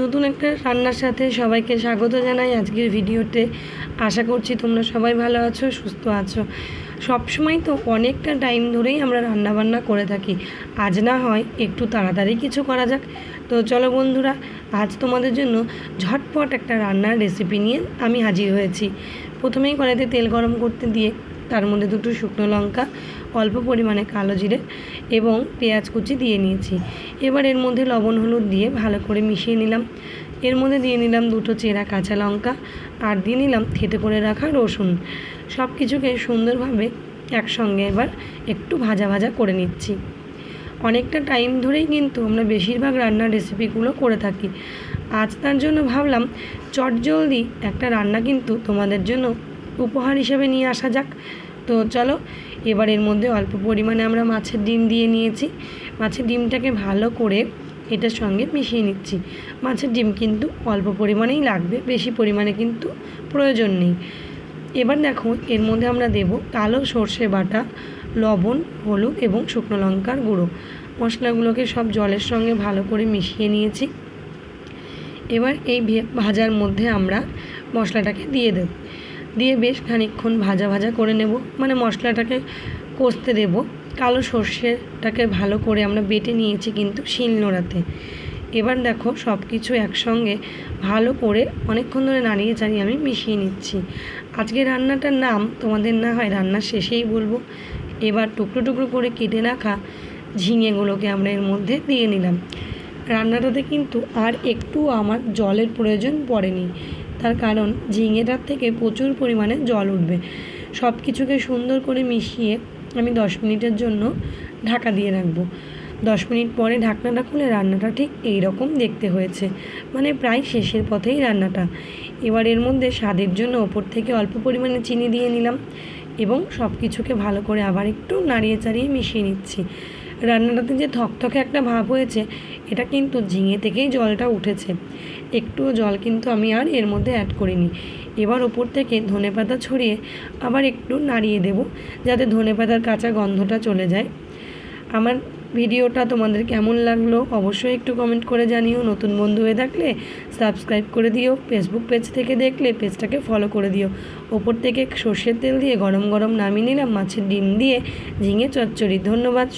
নতুন একটা রান্নার সাথে সবাইকে স্বাগত জানাই আজকের ভিডিওতে। আশা করছি তোমরা সবাই ভালো আছো, সুস্থ আছো। সব সময় তো অনেকটা টাইম ধরেই আমরা রান্না বান্না করে থাকি। আজ না হয় একটু তাড়াতাড়ি কিছু করা যাক। তো চলো বন্ধুরা, আজ তোমাদের জন্য ঝটপট একটা রান্নার রেসিপি নিয়ে আমি হাজির হয়েছি। প্রথমেই কড়াইতে তেল গরম করতে দিয়ে তার মধ্যে দুটো শুকনো লঙ্কা, অল্প পরিমাণে কালো জিরে এবং পেঁয়াজ কুচি দিয়ে নিয়েছি। এবার এর মধ্যে লবণ হলুদ দিয়ে ভালো করে মিশিয়ে নিলাম। এর মধ্যে দিয়ে নিলাম দুটো চেরা কাঁচা লঙ্কা আর দিয়ে নিলাম থেতে করে রাখা রসুন। সব কিছুকে সুন্দরভাবে একসঙ্গে এবার একটু ভাজা ভাজা করে নিচ্ছি। অনেকটা টাইম ধরেই কিন্তু আমরা বেশিরভাগ রান্নার রেসিপিগুলো করে থাকি। আজ তার জন্য ভাবলাম চটজলদি একটা রান্না কিন্তু তোমাদের জন্য উপহার হিসেবে নিয়ে আসা যাক। তো চলো, এবার এর মধ্যে অল্প পরিমাণে আমরা মাছের ডিম দিয়ে নিয়েছি। মাছের ডিমটাকে ভালো করে এটার সঙ্গে মিশিয়ে নিচ্ছি। মাছের ডিম কিন্তু অল্প পরিমাণেই লাগবে, বেশি পরিমাণে কিন্তু প্রয়োজন নেই। এবার দেখো, এর মধ্যে আমরা দেব কালো সর্ষে বাটা, লবণ, হলুদ এবং শুকনো লঙ্কার গুঁড়ো। মশলাগুলোকে সব জলের সঙ্গে ভালো করে মিশিয়ে নিয়েছি। এবার এই ভাজার মধ্যে আমরা মশলাটাকে দিয়ে দেব। দিয়ে বেশ খানিকক্ষণ ভাজা ভাজা করে নেব। মানে মশলাটাকে কষতে দেব। কালো সর্ষেটাকে ভালো করে আমরা বেটে নিয়েছি কিন্তু শিল নোড়াতে এবার দেখো সব কিছু একসঙ্গে ভালো করে অনেকক্ষণ ধরে নাড়িয়ে চাড়িয়ে আমি মিশিয়ে নিচ্ছি। আজকে রান্নাটার নাম তোমাদের না হয় রান্নার শেষেই বলব। এবার টুকরো টুকরো করে কেটে রাখা ঝিঙেগুলোকে আমরা এর মধ্যে দিয়ে নিলাম। রান্নাটাতে কিন্তু আর একটু আমার জলের প্রয়োজন পড়েনি। তার কারণ ঝিঙেটার থেকে প্রচুর পরিমাণে জল উঠবে। সব কিছুকে সুন্দর করে মিশিয়ে আমি দশ মিনিটের জন্য ঢাকা দিয়ে রাখব। দশ মিনিট পরে ঢাকনাটা খুলে রান্নাটা ঠিক এই রকম দেখতে হয়েছে। মানে প্রায় শেষের পথেই রান্নাটা। এবার এর মধ্যে স্বাদের জন্য ওপর থেকে অল্প পরিমাণে চিনি দিয়ে নিলাম এবং সব কিছুকে ভালো করে আবার একটু নাড়িয়ে চাড়িয়ে মিশিয়ে নিচ্ছি। রান্নাটাতে যে থকথকে একটা ভাব হয়েছে, এটা কিন্তু ঝিঙে থেকেই জলটা উঠেছে। একটুও জল কিন্তু আমি আর এর মধ্যে অ্যাড করিনি। এবার ওপর থেকে ধনেপাতা ছড়িয়ে আবার একটু নাড়িয়ে দেব, যাতে ধনেপাতার কাঁচা গন্ধটা চলে যায়। আমার ভিডিওটা তোমাদের কেমন লাগল অবশ্যই একটু কমেন্ট করে জানিও। নতুন বন্ধু হয়ে থাকলে সাবস্ক্রাইব করে দিও। ফেসবুক পেজ থেকে দেখলে পেজটাকে ফলো করে দিও। ওপর থেকে সর্ষের তেল দিয়ে গরম গরম নামিয়ে নিলাম মাছের ডিম দিয়ে। ঝিঙে চচ্চড়ি। ধন্যবাদ।